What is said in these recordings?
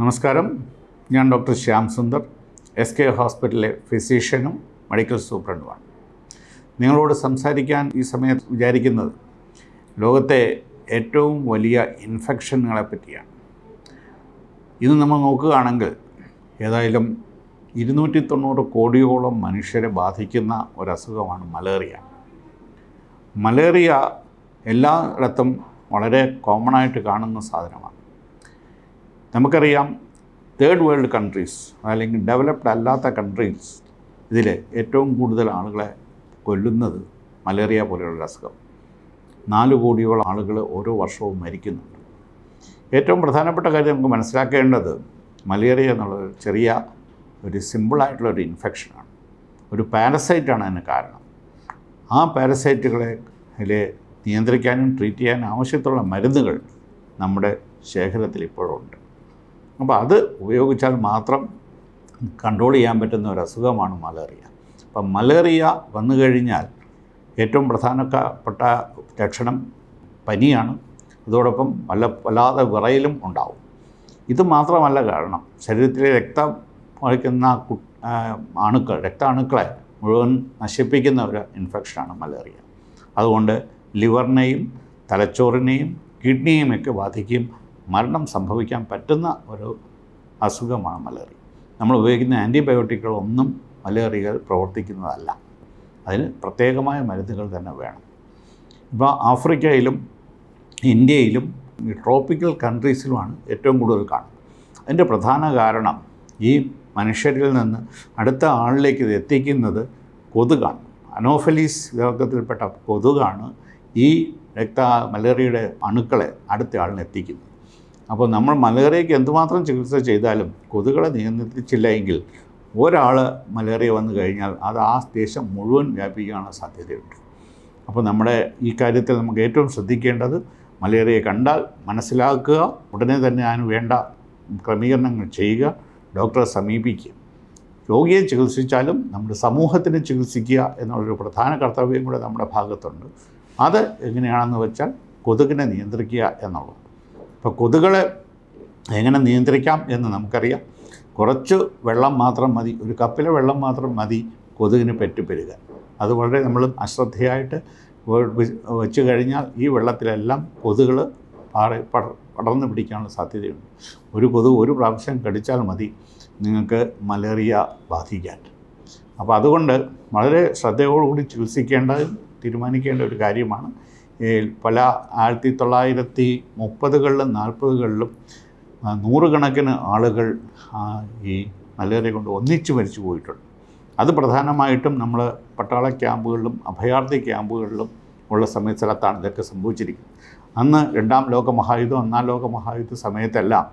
നമസ്കാരം. ഞാൻ doctor Shyam Sundar S K ഹോസ്പിറ്റലിലെ ഫിസീഷ്യനും മെഡിക്കൽ സൂപ്രണ്ടുമാണ്. നിങ്ങളോട് സംസാരിക്കാൻ ഈ സമയത്ത് വിചാരിക്കുന്നത് ലോകത്തെ ഏറ്റവും വലിയ ഇൻഫെക്ഷനുകളെ പറ്റിയാണ്. ഇന്ന് നമ്മൾ നോക്കുകയാണെങ്കിൽ ഏതായാലും ഇരുന്നൂറ്റി തൊണ്ണൂറ് കോടിയോളം മനുഷ്യരെ ബാധിക്കുന്ന ഒരസുഖമാണ് മലേറിയ. മലേറിയ എല്ലായിടത്തും വളരെ കോമൺ ആയിട്ട് കാണുന്ന സാധനമാണ്. നമുക്കറിയാം തേർഡ് വേൾഡ് കൺട്രീസ് അല്ലെങ്കിൽ ഡെവലപ്ഡ് അല്ലാത്ത കൺട്രീസ് ഇതിൽ ഏറ്റവും കൂടുതൽ ആളുകളെ കൊല്ലുന്നത് മലേറിയ പോലെയുള്ള അസുഖം. നാല് കോടിയോളം ആളുകൾ ഓരോ വർഷവും മരിക്കുന്നുണ്ട്. ഏറ്റവും പ്രധാനപ്പെട്ട കാര്യം നമുക്ക് മനസ്സിലാക്കേണ്ടത് മലേറിയ എന്നുള്ളത് ചെറിയ ഒരു സിമ്പിളായിട്ടുള്ള ഒരു ഇൻഫെക്ഷനാണ് ഒരു പാരസൈറ്റാണ് അതിന് കാരണം. ആ പാരസൈറ്റുകളെ നിയന്ത്രിക്കാനും ട്രീറ്റ് ചെയ്യാനും ആവശ്യത്തുള്ള മരുന്നുകൾ നമ്മുടെ ശേഖരത്തിൽ ഇപ്പോഴുണ്ട് അപ്പോൾ അത് ഉപയോഗിച്ചാൽ മാത്രം കൺട്രോൾ ചെയ്യാൻ പറ്റുന്ന ഒരു അസുഖമാണ് മലേറിയ. അപ്പം മലേറിയ വന്നു കഴിഞ്ഞാൽ ഏറ്റവും പ്രധാനപ്പെട്ട ലക്ഷണം പനിയാണ്. അതോടൊപ്പം വല്ല വല്ലാതെ വിറയലും ഉണ്ടാവും. ഇത് മാത്രമല്ല കാരണം ശരീരത്തിലെ രക്തം വഹിക്കുന്ന അണുക്കൾ രക്താണുക്കളെ മുഴുവൻ നശിപ്പിക്കുന്ന ഒരു ഇൻഫെക്ഷനാണ് മലേറിയ. അതുകൊണ്ട് ലിവറിനെയും തലച്ചോറിനെയും കിഡ്നിയെയും ഒക്കെ ബാധിക്കും. മരണം സംഭവിക്കാൻ പറ്റുന്ന ഒരു അസുഖമാണ് മലേറിയ. നമ്മൾ ഉപയോഗിക്കുന്ന ആന്റിബയോട്ടിക്കുകളൊന്നും മലേറിയകൾ പ്രവർത്തിക്കുന്നതല്ല. അതിന് പ്രത്യേകമായ മരുന്നുകൾ തന്നെ വേണം. ഇപ്പോൾ ആഫ്രിക്കയിലും ഇന്ത്യയിലും ഈ ട്രോപ്പിക്കൽ കൺട്രീസിലുമാണ് ഏറ്റവും കൂടുതൽ കാണുന്നത്. അതിന്റെ പ്രധാന കാരണം ഈ മനുഷ്യരിൽ നിന്ന് അടുത്ത ആളിലേക്ക് ഇത് എത്തിക്കുന്നത് കൊതുകാണ്. അനോഫലീസ് വിഭാഗത്തിൽപ്പെട്ട കൊതുകാണ് ഈ രക്ത മലേറിയയുടെ അണുക്കളെ അടുത്ത ആളിന് എത്തിക്കുന്നത്. അപ്പോൾ നമ്മൾ മലേറിയയ്ക്ക് എന്തുമാത്രം ചികിത്സ ചെയ്താലും കൊതുകളെ നിയന്ത്രിച്ചില്ല എങ്കിൽ ഒരാൾ മലേറിയ വന്നു കഴിഞ്ഞാൽ അത് ആ ദേശം മുഴുവൻ വ്യാപിക്കാനുള്ള സാധ്യതയുണ്ട്. അപ്പോൾ നമ്മുടെ ഈ കാര്യത്തിൽ നമുക്ക് ഏറ്റവും ശ്രദ്ധിക്കേണ്ടത് മലേറിയ കണ്ടാൽ മനസ്സിലാക്കുക ഉടനെ തന്നെ അതിന് വേണ്ട ക്രമീകരണങ്ങൾ ചെയ്യുക ഡോക്ടറെ സമീപിക്കുക. രോഗിയെ ചികിത്സിച്ചാലും നമ്മുടെ സമൂഹത്തിനെ ചികിത്സിക്കുക എന്നുള്ളൊരു പ്രധാന കർത്തവ്യം കൂടെ നമ്മുടെ ഭാഗത്തുണ്ട്. അത് എങ്ങനെയാണെന്ന് വെച്ചാൽ കൊതുകിനെ നിയന്ത്രിക്കുക എന്നുള്ളത് അപ്പോൾ കൊതുകളെ എങ്ങനെ നിയന്ത്രിക്കാം എന്ന് നമുക്കറിയാം. കുറച്ച് വെള്ളം മാത്രം മതി ഒരു കപ്പിലെ വെള്ളം മാത്രം മതി കൊതുകിന് പെറ്റുപെരുക അത് വളരെ നമ്മൾ അശ്രദ്ധയായിട്ട് വെച്ച് കഴിഞ്ഞാൽ ഈ വെള്ളത്തിലെല്ലാം കൊതുകൾ പാറി പടർ പടർന്നു പിടിക്കാനുള്ള സാധ്യതയുണ്ട്. ഒരു കൊതുക് ഒരു പ്രാവശ്യം കടിച്ചാൽ മതി നിങ്ങൾക്ക് മലേറിയ ബാധിക്കാൻ. അപ്പോൾ അതുകൊണ്ട് വളരെ ശ്രദ്ധയോടുകൂടി ചികിത്സിക്കേണ്ടതും തീരുമാനിക്കേണ്ട ഒരു കാര്യമാണ് പല ആയിരത്തി തൊള്ളായിരത്തി മുപ്പതുകളിലും നാൽപ്പതുകളിലും നൂറുകണക്കിന് ആളുകൾ ഈ മലേറിയ കൊണ്ട് ഒന്നിച്ച് മരിച്ചു പോയിട്ടുണ്ട്. അത് പ്രധാനമായിട്ടും നമ്മൾ പട്ടാള ക്യാമ്പുകളിലും അഭയാർത്ഥി ക്യാമ്പുകളിലും ഉള്ള സമയ സ്ഥലത്താണ് ഇതൊക്കെ സംഭവിച്ചിരിക്കുന്നത്. അന്ന് രണ്ടാം ലോക മഹായുദ്ധം ഒന്നാം ലോക മഹായുദ്ധ സമയത്തെല്ലാം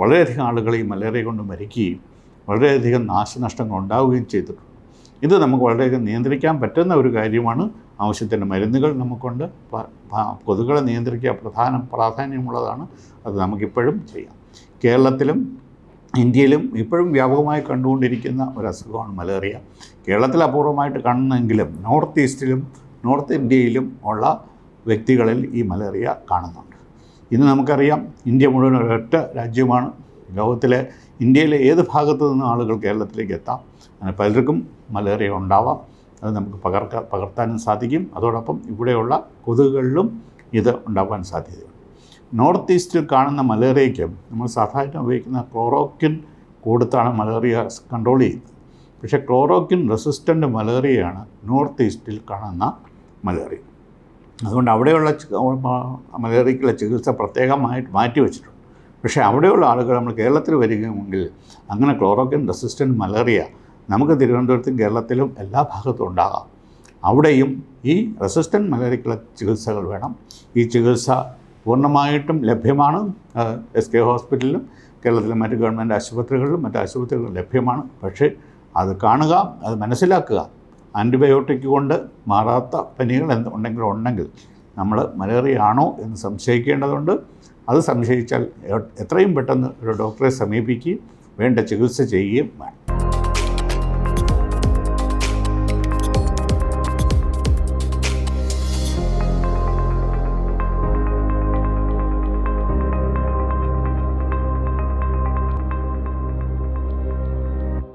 വളരെയധികം ആളുകൾ ഈ മലേറിയ കൊണ്ട് മരിക്കുകയും വളരെയധികം നാശനഷ്ടങ്ങൾ ഉണ്ടാവുകയും ചെയ്തിട്ടുണ്ട്. ഇത് നമുക്ക് വളരെയധികം നിയന്ത്രിക്കാൻ പറ്റുന്ന ഒരു കാര്യമാണ് ആവശ്യത്തിന് മരുന്നുകൾ നമുക്കുണ്ട്. കൊതുകുകളെ നിയന്ത്രിക്കുക പ്രധാന പ്രാധാന്യമുള്ളതാണ്. അത് നമുക്കിപ്പോഴും ചെയ്യാം. കേരളത്തിലും ഇന്ത്യയിലും ഇപ്പോഴും വ്യാപകമായി കണ്ടുകൊണ്ടിരിക്കുന്ന ഒരു അസുഖമാണ് മലേറിയ. കേരളത്തിൽ അപൂർവമായിട്ട് കാണുന്നെങ്കിലും നോർത്ത് ഈസ്റ്റിലും നോർത്ത് ഇന്ത്യയിലും ഉള്ള വ്യക്തികളിൽ ഈ മലേറിയ കാണുന്നുണ്ട്. ഇന്ന് നമുക്കറിയാം ഇന്ത്യ മുഴുവൻ ഒരൊറ്റ രാജ്യമാണ്. ലോകത്തിലെ ഇന്ത്യയിലെ ഏത് ഭാഗത്തു നിന്നും ആളുകൾ കേരളത്തിലേക്ക് എത്താം? അങ്ങനെ പലർക്കും മലേറിയ ഉണ്ടാവാം. അത് നമുക്ക് പകർക്ക പകർത്താനും സാധിക്കും. അതോടൊപ്പം ഇവിടെയുള്ള കൊതുകുകളിലും ഇത് ഉണ്ടാകാൻ സാധ്യതയുണ്ട്. നോർത്ത് ഈസ്റ്റിൽ കാണുന്ന മലേറിയയ്ക്ക് നമ്മൾ സാധാരണ ഉപയോഗിക്കുന്ന ക്ലോറോക്കിൻ കൊടുത്താണ് മലേറിയ കൺട്രോൾ ചെയ്യുന്നത്. പക്ഷേ ക്ലോറോക്കിൻ റെസിസ്റ്റന്റ് മലേറിയയാണ് നോർത്ത് ഈസ്റ്റിൽ കാണുന്ന മലേറിയ. അതുകൊണ്ട് അവിടെയുള്ള മലേറിയക്കുള്ള ചികിത്സ പ്രത്യേകമായിട്ട് മാറ്റി വെച്ചിട്ടുണ്ട് പക്ഷേ അവിടെയുള്ള ആളുകൾ നമ്മൾ കേരളത്തിൽ വരികയാണെങ്കിൽ അങ്ങനെ ക്ലോറോക്കിൻ റെസിസ്റ്റന്റ് മലേറിയ നമുക്ക് തിരുവനന്തപുരത്തും കേരളത്തിലും എല്ലാ ഭാഗത്തും ഉണ്ടാകാം. അവിടെയും ഈ റെസിസ്റ്റന്റ് മലേറിയക്കുള്ള ചികിത്സകൾ വേണം. ഈ ചികിത്സ പൂർണമായിട്ടും ലഭ്യമാണ്. എസ് കെ ഹോസ്പിറ്റലിലും കേരളത്തിലെ മറ്റ് ഗവൺമെന്റ് ആശുപത്രികളിലും മറ്റ് ആശുപത്രികളിലും ലഭ്യമാണ്. പക്ഷേ അത് കാണുക അത് മനസ്സിലാക്കുക. ആന്റിബയോട്ടിക് കൊണ്ട് മാറാത്ത പനികൾ എന്ത് ഉണ്ടെങ്കിലും ഉണ്ടെങ്കിൽ നമ്മൾ മലേറിയ ആണോ എന്ന് സംശയിക്കേണ്ടതുണ്ട്. അത് സംശയിച്ചാൽ എത്രയും പെട്ടെന്ന് ഒരു ഡോക്ടറെ സമീപിക്കുകയും വേണ്ട ചികിത്സ ചെയ്യുകയും വേണം.